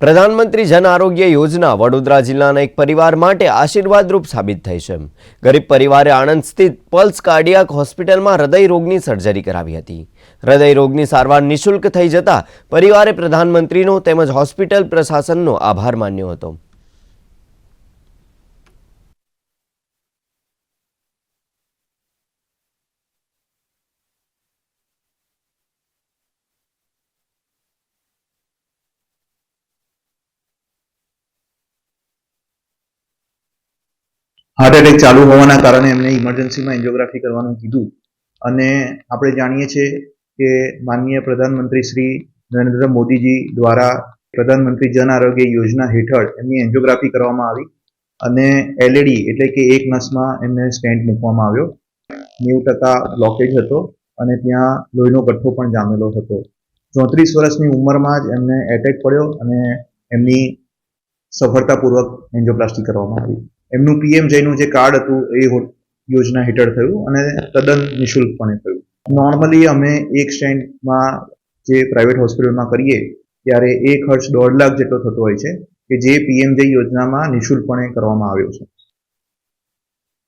પ્રધાનમંત્રી જન આરોગ્ય યોજના વડોદરા જિલ્લાના એક પરિવાર માટે આશીર્વાદરૂપ સાબિત થઈ છે. ગરીબ પરિવારે આણંદ સ્થિત પલ્સ કાર્ડિયાક હોસ્પિટલમાં હૃદય રોગની સર્જરી કરાવી હતી. હૃદય રોગની સારવાર નિઃશુલ્ક થઈ જતા પરિવારે પ્રધાનમંત્રીનો તેમજ હોસ્પિટલ પ્રશાસનનો આભાર માન્યો હતો. હાર્ટ એટેક ચાલુ હોવાના કારણે એમને ઇમરજન્સીમાં એન્જિયોગ્રાફી કરવાનું કીધું. અને આપણે જાણીએ છીએ કે માનનીય પ્રધાનમંત્રી શ્રી નરેન્દ્ર મોદીજી દ્વારા પ્રધાનમંત્રી જન આરોગ્ય યોજના હેઠળ એમની એન્જિયોગ્રાફી કરવામાં આવી. અને એલઈડી એટલે કે એક નસમાં એમને સ્ટેન્ટ મૂકવામાં આવ્યો. નેવું ટકા બ્લોકેજ હતો અને ત્યાં લોહીનો ગઠ્ઠો પણ જામેલો હતો. ચોત્રીસ વર્ષની ઉંમરમાં જ એમને એટેક પડ્યો અને એમની સફળતાપૂર્વક એન્જિયોપ્લાસ્ટી કરવામાં આવી. એમનું પીએમ જયનું જે કાર્ડ હતું એ યોજના હેઠળ થયું અને તદ્દન નિઃશુલ્કપણે થયું. નોર્મલી અમે એક સ્ટેન્ડમાં જે પ્રાઇવેટ હોસ્પિટલમાં કરીએ, ત્યારે એ ખર્ચ દોઢ લાખ જેટલો થતો હોય છે કે જે પીએમ જય યોજનામાં નિઃશુલ્કપણે કરવામાં આવ્યો છે.